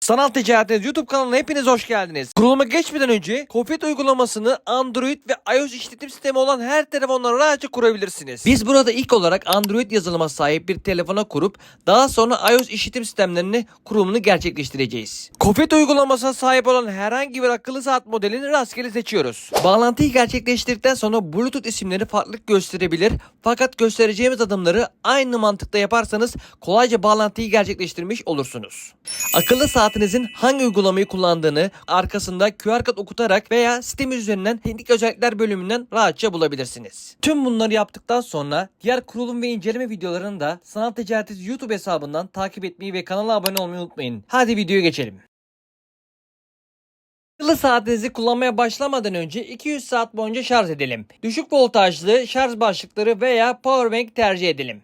Sanal Ticaretiniz YouTube kanalına hepiniz hoş geldiniz. Kuruluma geçmeden önce Kofit uygulamasını Android ve iOS işletim sistemi olan her telefonlara rahatça kurabilirsiniz. Biz burada ilk olarak Android yazılıma sahip bir telefona kurup daha sonra iOS işletim sistemlerini kurulumunu gerçekleştireceğiz. Kofit uygulamasına sahip olan herhangi bir akıllı saat modelini rastgele seçiyoruz. Bağlantıyı gerçekleştirdikten sonra Bluetooth isimleri farklılık gösterebilir fakat göstereceğimiz adımları aynı mantıkta yaparsanız kolayca bağlantıyı gerçekleştirmiş olursunuz. Akıllı saatinizin hangi uygulamayı kullandığını arkasında QR kod okutarak veya sitemiz üzerinden teknik özellikler bölümünden rahatça bulabilirsiniz. Tüm bunları yaptıktan sonra diğer kurulum ve inceleme videolarını da Sanal Ticareti YouTube hesabından takip etmeyi ve kanala abone olmayı unutmayın. Hadi videoya geçelim. Akıllı saatinizi kullanmaya başlamadan önce 200 saat boyunca şarj edelim. Düşük voltajlı şarj başlıkları veya powerbank tercih edelim.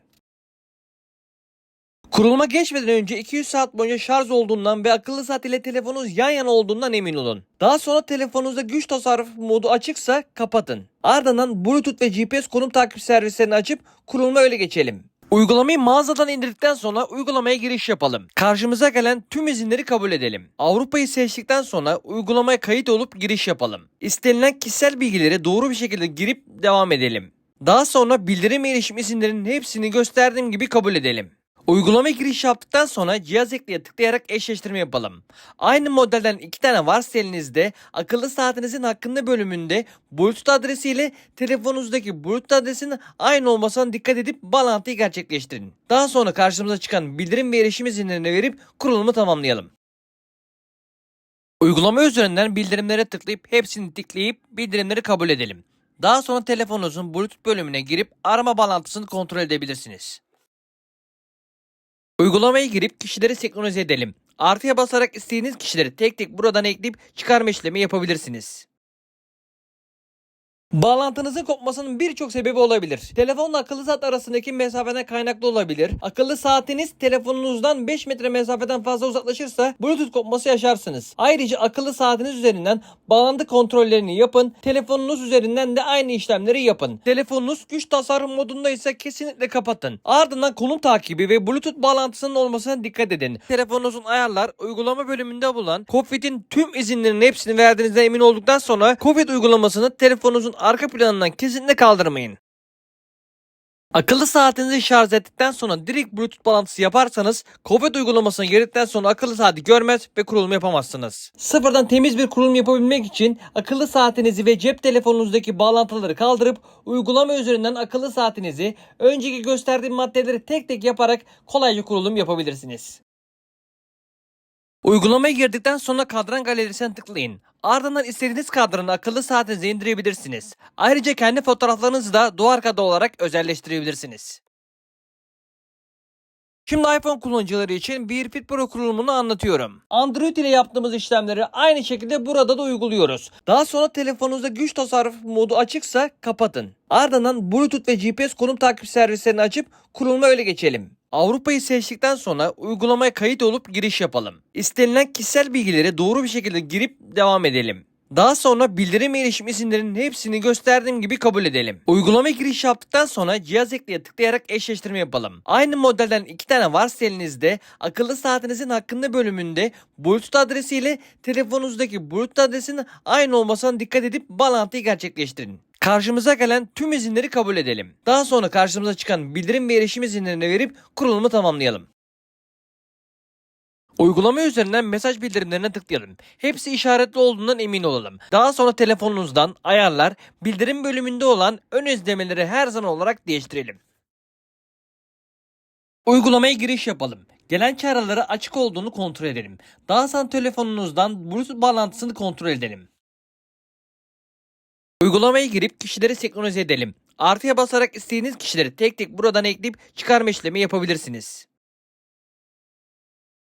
Kuruluma geçmeden önce 200 saat boyunca şarj olduğundan ve akıllı saat ile telefonunuz yan yana olduğundan emin olun. Daha sonra telefonunuzda güç tasarrufu modu açıksa kapatın. Ardından Bluetooth ve GPS konum takip servislerini açıp kuruluma öyle geçelim. Uygulamayı mağazadan indirdikten sonra uygulamaya giriş yapalım. Karşımıza gelen tüm izinleri kabul edelim. Avrupa'yı seçtikten sonra uygulamaya kayıt olup giriş yapalım. İstenilen kişisel bilgileri doğru bir şekilde girip devam edelim. Daha sonra bildirim erişim isimlerinin hepsini gösterdiğim gibi kabul edelim. Uygulama giriş yaptıktan sonra cihaz ekleye tıklayarak eşleştirme yapalım. Aynı modelden iki tane varsa elinizde akıllı saatinizin hakkında bölümünde Bluetooth adresiyle telefonunuzdaki Bluetooth adresinin aynı olmasına dikkat edip bağlantıyı gerçekleştirin. Daha sonra karşımıza çıkan bildirim ve erişim izinlerini verip kurulumu tamamlayalım. Uygulama üzerinden bildirimlere tıklayıp hepsini tıklayıp bildirimleri kabul edelim. Daha sonra telefonunuzun Bluetooth bölümüne girip arama bağlantısını kontrol edebilirsiniz. Uygulamaya girip kişileri senkronize edelim. Artıya basarak istediğiniz kişileri tek tek buradan ekleyip çıkarma işlemi yapabilirsiniz. Bağlantınızın kopmasının birçok sebebi olabilir. Telefonla akıllı saat arasındaki mesafeden kaynaklı olabilir. Akıllı saatiniz telefonunuzdan 5 metre mesafeden fazla uzaklaşırsa Bluetooth kopması yaşarsınız. Ayrıca akıllı saatiniz üzerinden bağlantı kontrollerini yapın. Telefonunuz üzerinden de aynı işlemleri yapın. Telefonunuz güç tasarruf modunda ise kesinlikle kapatın. Ardından konum takibi ve Bluetooth bağlantısının olmasına dikkat edin. Telefonunuzun ayarlar uygulama bölümünde bulunan Covid'in tüm izinlerinin hepsini verdiğinizden emin olduktan sonra Covid uygulamasını telefonunuzun arka planından kesinlikle kaldırmayın. Akıllı saatinizi şarj ettikten sonra direkt Bluetooth bağlantısı yaparsanız Covid uygulamasına girdikten sonra akıllı saati görmez ve kurulum yapamazsınız. Sıfırdan temiz bir kurulum yapabilmek için akıllı saatinizi ve cep telefonunuzdaki bağlantıları kaldırıp uygulama üzerinden akıllı saatinizi önceki gösterdiğim maddeleri tek tek yaparak kolayca kurulum yapabilirsiniz. Uygulamaya girdikten sonra kadran galerisine tıklayın. Ardından istediğiniz kadranı akıllı saatinize indirebilirsiniz. Ayrıca kendi fotoğraflarınızı da duvar kağıdı olarak özelleştirebilirsiniz. Şimdi iPhone kullanıcıları için bir Fit Pro kurulumunu anlatıyorum. Android ile yaptığımız işlemleri aynı şekilde burada da uyguluyoruz. Daha sonra telefonunuzda güç tasarrufu modu açıksa kapatın. Ardından Bluetooth ve GPS konum takip servislerini açıp kuruluma öyle geçelim. Avrupa'yı seçtikten sonra uygulamaya kayıt olup giriş yapalım. İstenilen kişisel bilgileri doğru bir şekilde girip devam edelim. Daha sonra bildirim erişim isimlerinin hepsini gösterdiğim gibi kabul edelim. Uygulama giriş yaptıktan sonra cihaz ekleye tıklayarak eşleştirme yapalım. Aynı modelden iki tane varsa elinizde akıllı saatinizin hakkında bölümünde Bluetooth adresiyle telefonunuzdaki Bluetooth adresinin aynı olmasına dikkat edip bağlantıyı gerçekleştirin. Karşımıza gelen tüm izinleri kabul edelim. Daha sonra karşımıza çıkan bildirim ve erişim izinlerini verip kurulumu tamamlayalım. Uygulama üzerinden mesaj bildirimlerine tıklayalım. Hepsi işaretli olduğundan emin olalım. Daha sonra telefonunuzdan ayarlar, bildirim bölümünde olan ön izlemeleri her zaman olarak değiştirelim. Uygulamaya giriş yapalım. Gelen çağrıları açık olduğunu kontrol edelim. Daha sonra telefonunuzdan Bluetooth bağlantısını kontrol edelim. Uygulamaya girip kişileri senkronize edelim. Artıya basarak istediğiniz kişileri tek tek buradan ekleyip çıkarma işlemi yapabilirsiniz.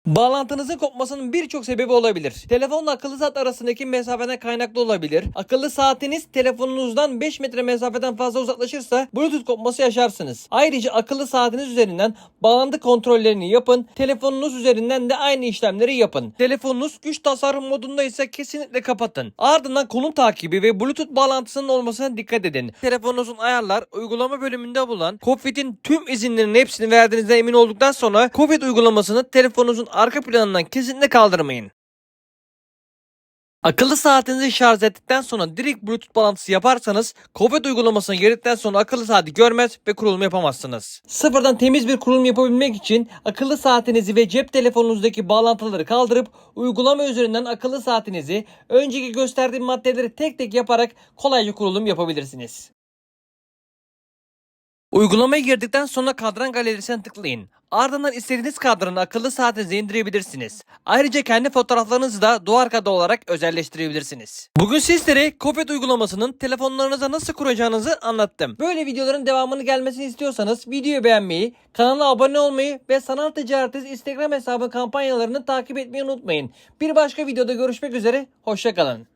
Bağlantınızın kopmasının birçok sebebi olabilir. Telefonla akıllı saat arasındaki mesafeden kaynaklı olabilir. Akıllı saatiniz telefonunuzdan 5 metre mesafeden fazla uzaklaşırsa Bluetooth kopması yaşarsınız. Ayrıca akıllı saatiniz üzerinden bağlantı kontrollerini yapın. Telefonunuz üzerinden de aynı işlemleri yapın. Telefonunuz güç tasarruf modunda ise kesinlikle kapatın. Ardından konum takibi ve Bluetooth bağlantısının olmasına dikkat edin. Telefonunuzun ayarlar uygulama bölümünde bulunan Covid'in tüm izinlerinin hepsini verdiğinizden emin olduktan sonra Covid uygulamasını telefonunuzun arka planından kesinlikle kaldırmayın. Akıllı saatinizi şarj ettikten sonra direkt Bluetooth bağlantısı yaparsanız Covid uygulamasına girdikten sonra akıllı saati görmez ve kurulum yapamazsınız. Sıfırdan temiz bir kurulum yapabilmek için akıllı saatinizi ve cep telefonunuzdaki bağlantıları kaldırıp uygulama üzerinden akıllı saatinizi önceki gösterdiğim maddeleri tek tek yaparak kolayca kurulum yapabilirsiniz. Uygulamaya girdikten sonra kadran galerisine tıklayın. Ardından istediğiniz kadranı akıllı saatinize indirebilirsiniz. Ayrıca kendi fotoğraflarınızı da duvar kağıdı olarak özelleştirebilirsiniz. Bugün sizlere Kopet uygulamasının telefonlarınıza nasıl kuracağınızı anlattım. Böyle videoların devamını gelmesini istiyorsanız videoyu beğenmeyi, kanala abone olmayı ve Sanal Ticaretiz Instagram hesabı kampanyalarını takip etmeyi unutmayın. Bir başka videoda görüşmek üzere, hoşçakalın.